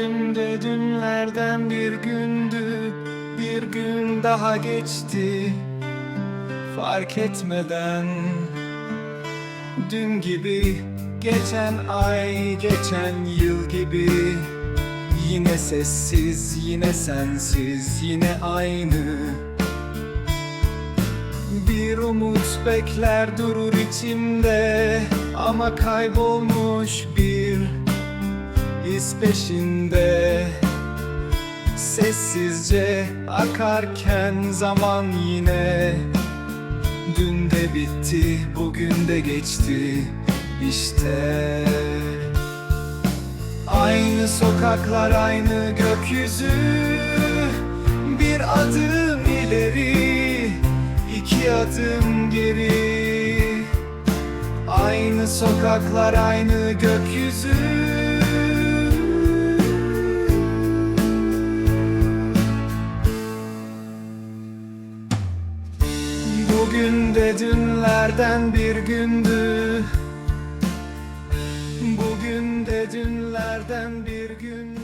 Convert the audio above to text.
Bugün de dünlerden bir gündü Bir gün daha geçti. Fark etmeden Dün gibi Geçen ay geçen yıl gibi. Yine sessiz yine sensiz yine aynı. Bir umut bekler durur içimde Ama kaybolmuş bir iz peşinde. Sessizce akarken zaman yine. Dün de bitti, bugün de geçti işte. Aynı sokaklar, aynı gökyüzü. Bir adım ileri, iki adım geri. Aynı sokaklar, aynı gökyüzü Bugün de dünlerden bir gündü. Bugün de dünlerden bir gün